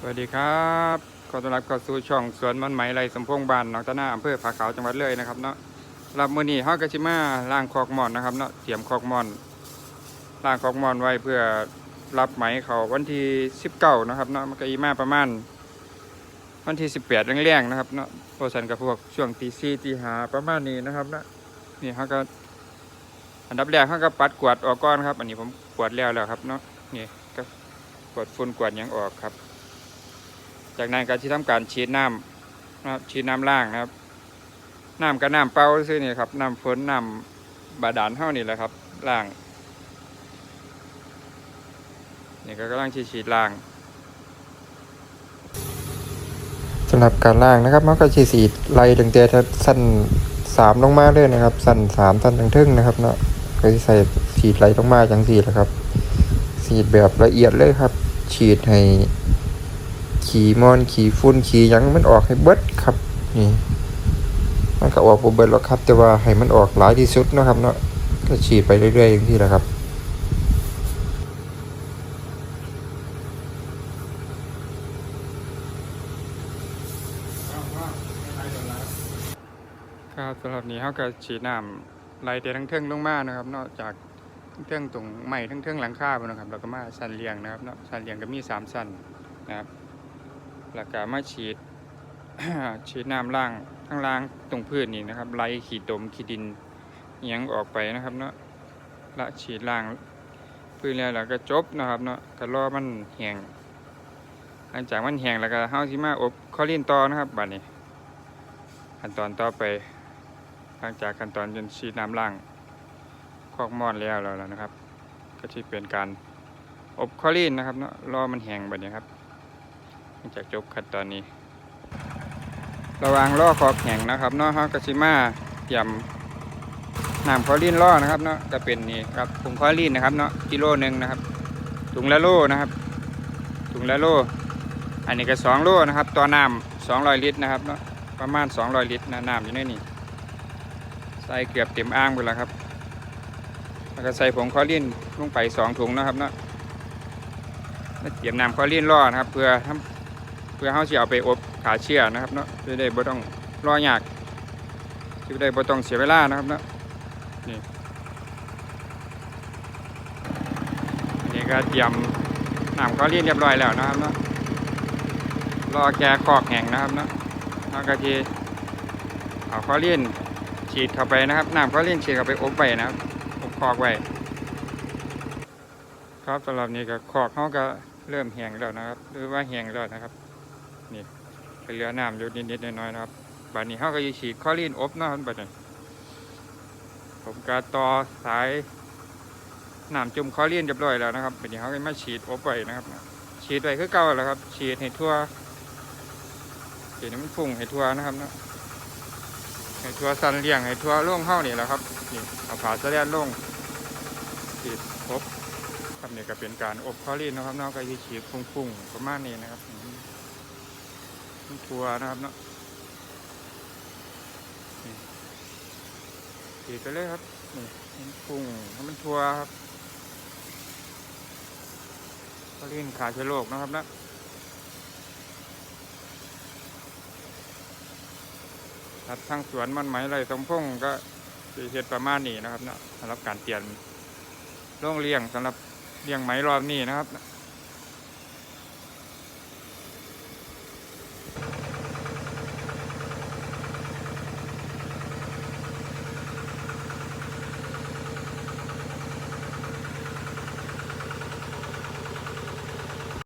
สวัสดีครับขอต้อนรับเข้าสู่ช่องสวนมันไหมไรสมพงษ์บานหนองตะนาอำเภอผาขาวจังหวัดเลยนะครับเนาะรับมือนี้ฮากะชิมาล่างคอกมอนนะครับเนาะเตรียมคอกมอนล่างคอกมอนไว้เพื่อรับไหมเขาวันที่19นะครับเนาะมันก็อีมาประมาณ วันที่18แรงๆนะครับเนาะโพสันกับพวกช่วงตีสี่ตีหาประมาณนี้นะครับเนาะนี่ฮาก็อันดับแรกเฮาก็ปัดกวาดออกก่อนครับ อันนี้ผมกวาดแล้วแล้วครับเนาะนี่ก็กวาดฝุ่นกวาดยังออกครับ จากนั้นก็ที่ทำการฉีดน้ำนะครับฉีดน้ำล่างนะครับน้ำกับน้ำเปล่าซื่อนี่ครับน้ำฝนน้ำบาดาลเท่านี่แหละครับล่างนี่ก็กำลังฉีดฉีดล่างสำหรับการล่างนะครับมันก็ฉีดสีดไล่ตั้งแต่สั้นสามลงมาเลยนะครับ สั้นสามสั้นถึงทึ่งนะครับเนาะก็จะใส่ฉีดไล่ลงมาจังสีแหละครับฉีดแบบละเอียดเลยครับ ฉีดให้ ขี่มอนขี่ฝุ่นขี่ยังมันออกให้เบิดครับนี่มันก็ออกบ่เบิดหรอกครับ แต่ว่าให้มันออกหลายที่สุดนะครับเนาะก็ฉีดไปเรื่อยๆอย่างที่แหละครับครับสำหรับนี้เขาก็ฉีดน้ำไหลแต่ทั้งเทิงลงมานะครับนอกจากเทิงตรงไม้ทั้งเทิงหลังคาพุ่นนะครับ แล้วก็มาสันเลียงนะครับเนาะสันเลียงก็มีสามสันนะครับ แล้วก็มาฉีดฉีดน้ำล่างข้งล่างตรงพื้นนี่นะครับไล่ขีดตมขีดดินยังออกไปนะครับเนาะละฉีดล่างพื้นแล้วแล้วก็จบนะครับเนาะก็รอมันแห้งหลังจากมันแห้งแล้วก็เฮาสิมาอบคอลินต่อนะครับบัดนี้ ขั้นตอนต่อไป หลังจากขั้นตอนจนฉีดน้ำล่างคอกมอนแล้วแล้วนะครับ ก็จะเป็นการอบคอลินนะครับเนาะรอมันแห้งแบบนี้ครับ จากจบขั้นตอนนี้ ระวังล่อคอแห้งนะครับเนาะฮากาชิมาเตรียมน้ำคอลินล่อนะครับเนาะก็เป็นนี่ครับถุงคอลินนะครับเนาะกิโลหนึ่งนะครับถุงละโลนะครับถุงละโล อันนี้ก็สองโลนะครับต่อน้ำสองร้อยลิตรนะครับเนาะประมาณสองร้อยลิตรนะน้ำอยู่ในนี่ใส่เกือบเต็มอ่างไปแล้วครับแล้วก็ใส่ผงคอลินลงไปสองถุงนะครับเนาะเตรียมน้ำคอลินล่อนะครับ เพื่อทำ เพื่อเขาจะเอาไปอบขาเชื่อนะครับเนาะจะได้บ่ต้องรอยากจะได้บ่ต้องเสียเวลานะครับเนาะนี่นี่ก็เตรียมน้ำข้าเรียนเรียบร้อยแล้วนะครับเนาะรอแกคอกแห้งนะครับเนาะแล้วก็ทีเอาข้าเรียนฉีดเข้าไปนะครับน้ำข้าเรียนฉีดเข้าไปอบไว้นะครับอบคอกไว้ครับสำหรับนี้ก็คอกเขาก็เริ่มแห้งแล้วนะครับ หรือว่าแห้งแล้วนะครับ นี่ไปเหลือน้ำอยู่นิดๆหน้อยๆนะครับบัดนี้เขาก็จะฉีดคลอรีนอบนะครับบัดนี้ผมก็ต่อสายน้ำจุ่มคลอรีนเรียบร้อยแล้วนะครับบัดนี้เขาก็มาฉีดอบไว้นะครับ ฉีดไว้คือเก่าแล้วครับ ฉีดให้ทั่วฉีดให้มันฟุ้งให้ทั่วนะครับเนาะให้ทั่วสันเลี้ยงให้ทั่วล่งเข้านี่แหละครับนี่เอาผาสะแลนลงฉีดอบครับนี่ก็เป็นการอบคลอรีนนะครับนาก็จะฉีดฟุ้งๆประมาณนี้นะครับ ทัวร์นะครับเนาะนี่ขีดไปเลยครับนี่มันพุ่งให้มันทัวร์ครับก็เล่นขาเชื้อโรคนะครับนะครับทางสวนมันไหมไรสมพงษ์ก็จะเฮ็ดประมาณนี้นะครับเนาะสำหรับการเปลี่ยนโรงเลี้ยงสำหรับเลี้ยงไหมรอบนี้นะครับ